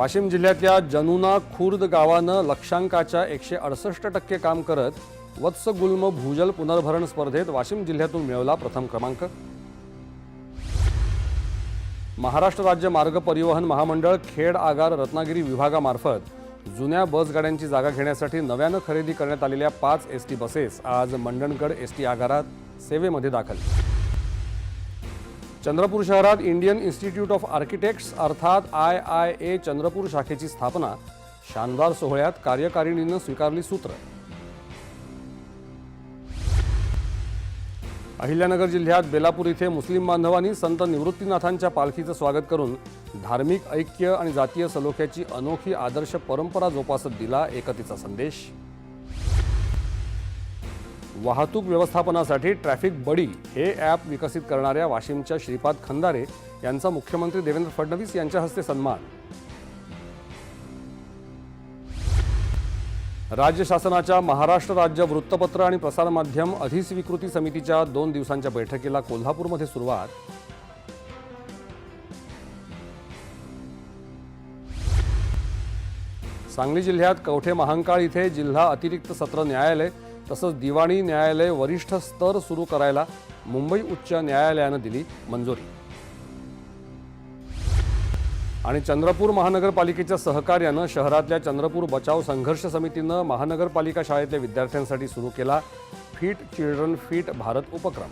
वाशिम जिल्ह्यातल्या जनुना खुर्द गावानं लक्षांकाच्या एकशे अडसष्ट टक्के काम करत वत्स गुल्म भूजल पुनर्भरण स्पर्धेत वाशिम जिल्ह्यातून मिळवला प्रथम क्रमांक. महाराष्ट्र राज्य मार्ग परिवहन महामंडळ खेड आगार रत्नागिरी विभागामार्फत जुन्या बसगाड्यांची जागा घेण्यासाठी नव्यानं खरेदी करण्यात आलेल्या पाच एस टी बसेस आज मंडणगड एस टी आगारात सेवेमध्ये दाखल. चंद्रपूर शहरात इंडियन इन्स्टिट्यूट ऑफ आर्किटेक्ट्स अर्थात आय आय ए चंद्रपूर शाखेची स्थापना शानदार सोहळ्यात कार्यकारिणीनं स्वीकारली सूत्र. अहिल्यानगर जिल्ह्यात बेलापूर इथे मुस्लिम बांधवांनी संत निवृत्तीनाथांच्या पालखीचं स्वागत करून धार्मिक ऐक्य आणि जातीय सलोख्याची अनोखी आदर्श परंपरा जोपासत दिला एकतेचा संदेश. वाहतूक व्यवस्थापनासाठी ट्रॅफिक बडी हे ॲप विकसित करणाऱ्या वाशिमच्या श्रीपाद खंदारे यांचा मुख्यमंत्री देवेंद्र फडणवीस यांच्या हस्ते सन्मान. राज्य शासनाच्या महाराष्ट्र राज्य वृत्तपत्र आणि प्रसारमाध्यम अधिस्वीकृती समितीच्या दोन दिवसांच्या बैठकीला कोल्हापूरमध्ये सुरुवात. सांगली जिल्ह्यात कवठे महांकाळ इथे जिल्हा अतिरिक्त सत्र न्यायालय तसंच दिवाणी न्यायालय वरिष्ठ स्तर सुरू करायला मुंबई उच्च न्यायालयानं दिली मंजुरी. आणि चंद्रपूर महानगरपालिकेच्या सहकार्यानं शहरातल्या चंद्रपूर बचाव संघर्ष समितीनं महानगरपालिका शाळेतल्या विद्यार्थ्यांसाठी सुरू केला फिट चिल्ड्रन फिट भारत उपक्रम.